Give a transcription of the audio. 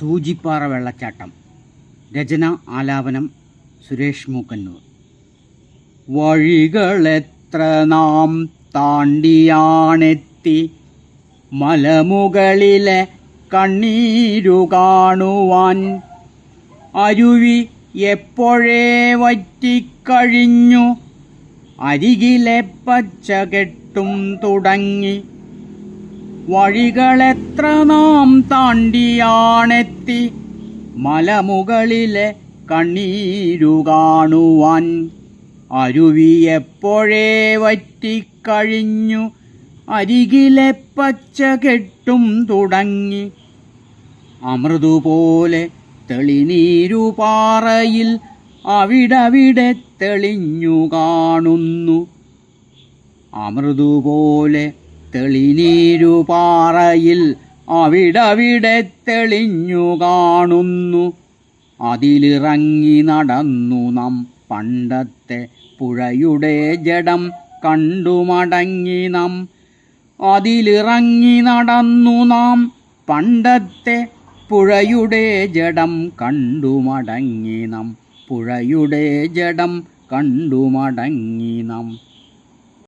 സൂചിപ്പാറ വെള്ളച്ചാട്ടം. രചന ആലാപനം സുരേഷ് മൂക്കന്നൂർ. വഴികളെത്ര നാം താണ്ടിയാണെത്തി മലമുകളിലെ കണ്ണീരു കാണുവാൻ. അരുവി എപ്പോഴേ വറ്റിക്കഴിഞ്ഞു. അരികിലെ പച്ച കെട്ടും തുടങ്ങി. വഴികളെത്ര നാം താണ്ടിയാണെത്തി മലമുകളിലെ കണ്ണീരു കാണുവാൻ അരുവി എപ്പോഴേ വറ്റിക്കഴിഞ്ഞു അരികിലെ പച്ച കെട്ടും തുടങ്ങി അമൃതുപോലെ തെളിനീരു പാറയിൽ അവിടവിടെ തെളിഞ്ഞു കാണുന്നു. അമൃതുപോലെ തെളിനീരു പാറയിൽ അവിടവിടെ തെളിഞ്ഞു കാണുന്നു. അതിലിറങ്ങി നടന്നു നാം പണ്ടത്തെ പുഴയുടെ ജഡം കണ്ടു മടങ്ങി നാം. അതിലിറങ്ങി നടന്നു നാം പണ്ടത്തെ പുഴയുടെ ജഡം കണ്ടു മടങ്ങി നാം. പുഴയുടെ ജഡം കണ്ടു മടങ്ങി നാം.